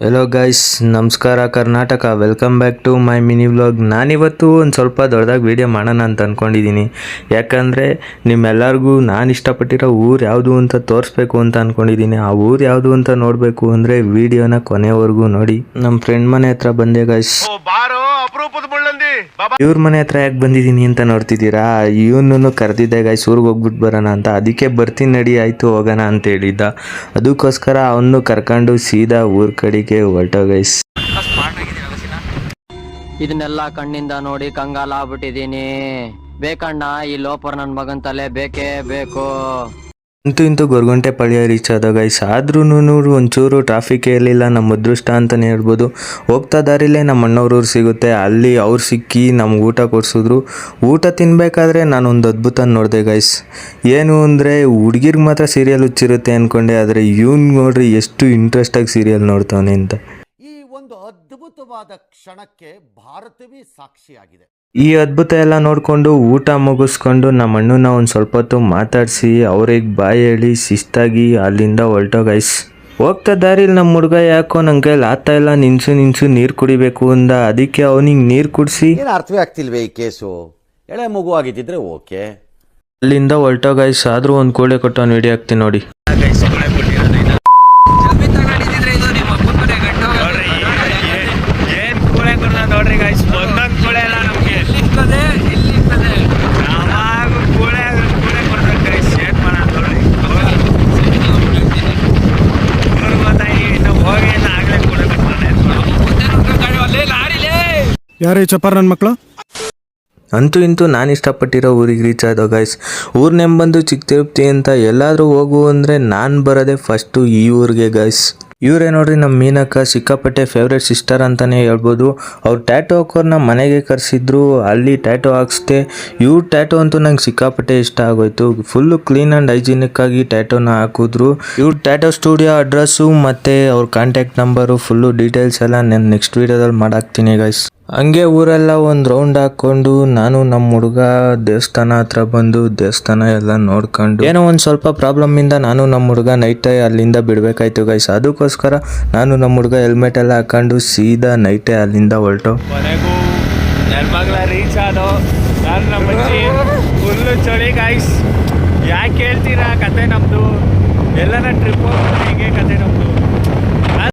Hello guys ನಮಸ್ಕಾರ Karnataka. Welcome back to my mini vlog ನಾನಿವತ್ತು ಒಂದು ಸ್ವಲ್ಪ ದೊಡ್ಡದಾಗಿ ವೀಡಿಯೋ ಮಾಡೋಣ ಅಂತ ಅಂದ್ಕೊಂಡಿದ್ದೀನಿ ಯಾಕಂದರೆ ನಿಮ್ಮೆಲ್ಲರಿಗೂ ನಾನು ಇಷ್ಟಪಟ್ಟಿರೋ ಊರು ಯಾವುದು ಅಂತ ತೋರಿಸ್ಬೇಕು ಅಂತ ಅಂದ್ಕೊಂಡಿದ್ದೀನಿ ಆ ಊರು ಯಾವುದು ಅಂತ ನೋಡಬೇಕು ಅಂದರೆ ವೀಡಿಯೋನ ಕೊನೆವರೆಗೂ ನೋಡಿ. ನಮ್ಮ ಫ್ರೆಂಡ್ ಮನೆ ಹತ್ರ ಬಂದೆ ಗೈಸ್ ಅಪರೂಪದ ಮುಳ್ಳಂದಿ. ಇವ್ರ ಮನೆ ಹತ್ರ ಯಾಕೆ ಬಂದಿದ್ದೀನಿ ಅಂತ ನೋಡ್ತಿದ್ದೀರಾ? ಇವನನ್ನು ಕರೆದಿದ್ದೆ ಗಾಯ್ಸ್ ಊರಿಗೆ ಹೋಗ್ಬಿಟ್ಟು ಬರೋಣ ಅಂತ. ಅದಕ್ಕೆ ಬರ್ತೀನಿ ನಡಿ ಆಯಿತು ಹೋಗೋಣ ಅಂತ ಹೇಳಿದ್ದ. ಅದಕ್ಕೋಸ್ಕರ ಅವನು ಕರ್ಕೊಂಡು ಸೀದಾ ಊರ್ ಕಡೆಗೆ ಹೊರಟೋ ಗೈಸ್ ಇದನ್ನೆಲ್ಲ ಕಣ್ಣಿಂದ ನೋಡಿ ಕಂಗಾಲ ಆಗ್ಬಿಟ್ಟಿದೀನಿ ಬೇಕಣ್ಣ ಈ ಲೋಪರ್ ನನ್ ಮಗನ್ ತಲೆ ಬೇಕೇ ಬೇಕು. ಅಂತೂ ಇಂತೂ ಗೊರಗುಂಟೆ ಪಳ್ಯ ರೀಚ್ ಆದ ಗೈಸ್ ಆದ್ರೂ ಒಂಚೂರು ಟ್ರಾಫಿಕ್ ಇರಲಿಲ್ಲ, ನಮ್ಮ ಅದೃಷ್ಟ ಅಂತಲೇ ಹೇಳ್ಬೋದು. ಹೋಗ್ತಾ ದಾರಿಲೇ ನಮ್ಮ ಅಣ್ಣವ್ರವ್ರು ಸಿಗುತ್ತೆ, ಅಲ್ಲಿ ಅವ್ರು ಸಿಕ್ಕಿ ನಮ್ಗೆ ಊಟ ಕೊಡಿಸಿದ್ರು. ಊಟ ತಿನ್ಬೇಕಾದ್ರೆ ನಾನು ಒಂದು ಅದ್ಭುತ ನೋಡಿದೆ ಗೈಸ್ ಏನು ಅಂದರೆ, ಹುಡುಗಿರ್ಗೆ ಮಾತ್ರ ಸೀರಿಯಲ್ ಹುಚ್ಚಿರುತ್ತೆ ಅಂದ್ಕೊಂಡೆ ಆದರೆ ಇವ್ನು ನೋಡ್ರಿ ಎಷ್ಟು ಇಂಟ್ರೆಸ್ಟಾಗಿ ಸೀರಿಯಲ್ ನೋಡ್ತಾನೆ ಅಂತ. ಈ ಒಂದು ಅದ್ಭುತವಾದ ಕ್ಷಣಕ್ಕೆ ಭಾರತವೇ ಸಾಕ್ಷಿಯಾಗಿದೆ. ಈ ಅದ್ಭುತ ಎಲ್ಲ ನೋಡಿಕೊಂಡು ಊಟ ಮುಗಿಸ್ಕೊಂಡು ನಮ್ಮ ಅಣ್ಣನ ಒಂದು ಸ್ವಲ್ಪ ಹೊತ್ತು ಮಾತಾಡಿಸಿ ಅವ್ರಿಗೆ ಬಾಯಿ ಹೇಳಿ ಶಿಸ್ತಾಗಿ ಅಲ್ಲಿಂದ ಹೊರಟೋ ಗೈಸ್ ಹೋಗ್ತಾ ದಾರಿಲಿ ನಮ್ಮ ಹುಡುಗ ಯಾಕೋ ನನ್ನ ಕೈಲಿ ಆಗ್ತಾ ಇಲ್ಲ ನಿನ್ಸು ನಿನ್ಸು ನೀರು ಕುಡಿಬೇಕು ಅಂದ. ಅದಕ್ಕೆ ಅವನಿಗೆ ನೀರು ಕುಡಿಸಿ. ಏನು ಅರ್ಥವೇ ಆಗ್ತಿಲ್ವೇ ಈ ಕೇಸು? ಎಳೆ ಮಗು ಆಗಿದ್ದಿದ್ರೆ ಓಕೆ. ಅಲ್ಲಿಂದ ಹೊರಟೋ ಗೈಸ್ ಆದರೂ ಒಂದು ಕೋಳೆ ಕೊಟ್ಟು ಅವ್ನು ವಿಡಿಯೋ ಹಾಕ್ತೀನಿ ನೋಡಿ. ಏನ್ ಕೂಳೆ ಕೊಡ್ದ ನೋಡ್ರಿ ಗಾಯ್ಸ್ ಒಂದೊಂದ್ ಕೂಳೆ ಇಲ್ಲಿ ಯಾವಾಗ ಕೂಳೆ ಕೂಳೆ ಕೊಡ್ತಾನೆ ಯಾರು ಚಪ್ಪಾರ್ ನನ್ನ ಮಕ್ಕಳು ಅಂತೂ ಇಂತೂ ನಾನು ಇಷ್ಟಪಟ್ಟಿರೋ ಊರಿಗೆ ರೀಚ್ ಆದೋ ಗೈಸ್ ಊರ್ ಬಂದು ಚಿಕ್ಕ ತಿರುಪತಿ ಅಂತ ಎಲ್ಲಾದರೂ ಹೋಗು ಅಂದರೆ ನಾನು ಬರೋದೇ ಫಸ್ಟು ಈ ಊರಿಗೆ ಗೈಸ್ ಇವರೇ ನೋಡ್ರಿ ನಮ್ಮ ಮೀನಕ್ಕ ಸಿಕ್ಕಾಪಟ್ಟೆ ಫೇವ್ರೆಟ್ ಸಿಸ್ಟರ್ ಅಂತಾನೆ ಹೇಳ್ಬೋದು. ಅವ್ರು ಟ್ಯಾಟೋ ಹಾಕೋರ್ನ ಮನೆಗೆ ಕರೆಸಿದ್ರು, ಅಲ್ಲಿ ಟ್ಯಾಟೋ ಹಾಕ್ಸ್ದೆ, ಇವ್ರ ಟ್ಯಾಟೋ ಅಂತೂ ನಂಗೆ ಸಿಕ್ಕಾಪಟ್ಟೆ ಇಷ್ಟ ಆಗೋಯ್ತು. ಫುಲ್ಲು ಕ್ಲೀನ್ ಆ್ಯಂಡ್ ಹೈಜಿನಿಕ್ ಆಗಿ ಟ್ಯಾಟೋನ ಹಾಕಿದ್ರು. ಇವ್ರ ಟ್ಯಾಟೋ ಸ್ಟುಡಿಯೋ ಅಡ್ರೆಸ್ಸು ಮತ್ತು ಅವ್ರ ಕಾಂಟ್ಯಾಕ್ಟ್ ನಂಬರು ಫುಲ್ಲು ಡೀಟೇಲ್ಸ್ ಎಲ್ಲ ನಾನು ನೆಕ್ಸ್ಟ್ ವೀಡಿಯೋದಲ್ಲಿ ಮಾಡಾಕ್ತೀನಿ ಗೈಸ್ ಹಂಗೆ ಊರೆಲ್ಲ ಒಂದು ರೌಂಡ್ ಹಾಕೊಂಡು ನಾನು ನಮ್ಮ ಹುಡುಗ ದೇವಸ್ಥಾನ ಹತ್ರ ಬಂದು ದೇವಸ್ಥಾನ ಎಲ್ಲ ನೋಡ್ಕೊಂಡು ಏನೋ ಒಂದು ಸ್ವಲ್ಪ ಪ್ರಾಬ್ಲಮ್ ಇಂದ ನಾನು ನಮ್ಮ ಹುಡುಗ ನೈಟ್ ಅಲ್ಲಿಂದ ಬಿಡಬೇಕಾಯ್ತು ಗೈಸ್ ಅದಕ್ಕೋಸ್ಕರ ನಾನು ನಮ್ಮ ಹುಡುಗ ಹೆಲ್ಮೆಟ್ ಎಲ್ಲ ಹಾಕೊಂಡು ಸೀದಾ ನೈಟೇ ಅಲ್ಲಿಂದ ಹೊರಟು. ರೀಚ್ ಆದೋ? ಚಳಿ ಗಾಯ್ಸ್ ಯಾಕೆ ಹೇಳ್ತೀರಾ ಕತೆ ನಮ್ಮದು ಎಲ್ಲನ ಟ್ರಿಪ್ ಹೇಗೆ ಕತೆ ನಮ್ಮದು